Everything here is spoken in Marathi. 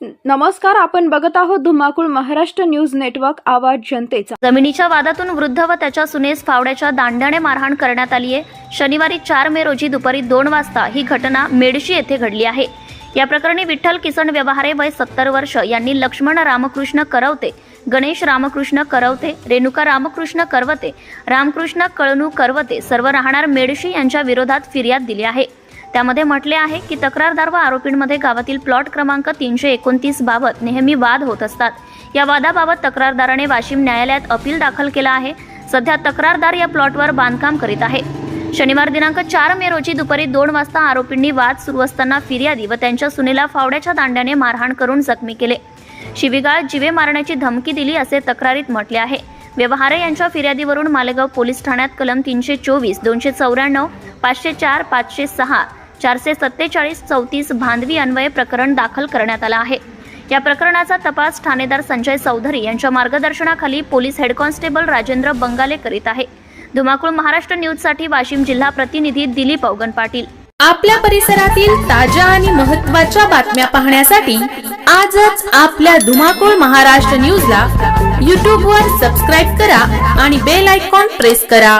नमस्कार आपण बघत आहोत धुमाकूळ महाराष्ट्र न्यूज नेटवर्क आवाज जनतेचा. जमिनीच्या वादातून वृद्ध व त्याच्या सुनेस फावड्याच्या दांड्याने मारहाण करण्यात आली आहे. शनिवारी चार मे रोजी दुपारी दोन वाजता ही घटना मेडशी येथे घडली आहे. या प्रकरणी विठ्ठल किसन व्यवहारे वय सत्तर वर्ष यांनी लक्ष्मण रामकृष्ण करवते गणेश रामकृष्ण करवते रेणुका रामकृष्ण करवते रामकृष्ण कळणू करवते सर्व राहणार मेडशी यांच्या विरोधात फिर्याद दिली आहे. त्यामध्ये म्हटले आहे की तक्रारदार व आरोपींमध्ये गावातील प्लॉट क्रमांक तीनशे एकोणतीस बाबत नेहमी वाद होत असतात. या वादाबाबत तक्रारदाराने वाशिम न्यायालयात अपील दाखल केला आहे. सध्या तक्रारदार या प्लॉटवर बांधकाम करीत आहे. शनिवार दिनांक चार मे रोजी दुपारी दोन वाजता आरोपींनी वाद सुरू असताना फिर्यादी व त्यांच्या सुनेला फावड्याच्या दांड्याने मारहाण करून जखमी केले. शिवीगाळ जिवे मारण्याची धमकी दिली असे तक्रारीत म्हटले आहे. व्यवहारे यांच्या फिर्यादीवरून मालेगाव पोलीस ठाण्यात कलम तीनशे चोवीस दोनशे चौऱ्याण्णव पाचशे चार पाचशे सहा चारशे सत्तेचाळीस चौतीस भांदवी अन्वये प्रकरण दाखल करण्यात आलं आहे. या प्रकरणाचा तपास ठाणेदार संजय चौधरी यांच्या मार्गदर्शनाखाली police head constable Rajendra Bangale करीत आहे. धुमाकूळ महाराष्ट्र न्यूजसाठी वाशिम जिल्हा प्रतिनिधी दिलीप अवगण पाटील. आपल्या परिसरातील ताज्या आणि महत्त्वाच्या बातम्या पाहण्यासाठी आजच आपल्या धुमाकूळ महाराष्ट्र न्यूजला यूट्यूबवर सबस्क्राईब करा आणि बेल आयकॉन प्रेस करा.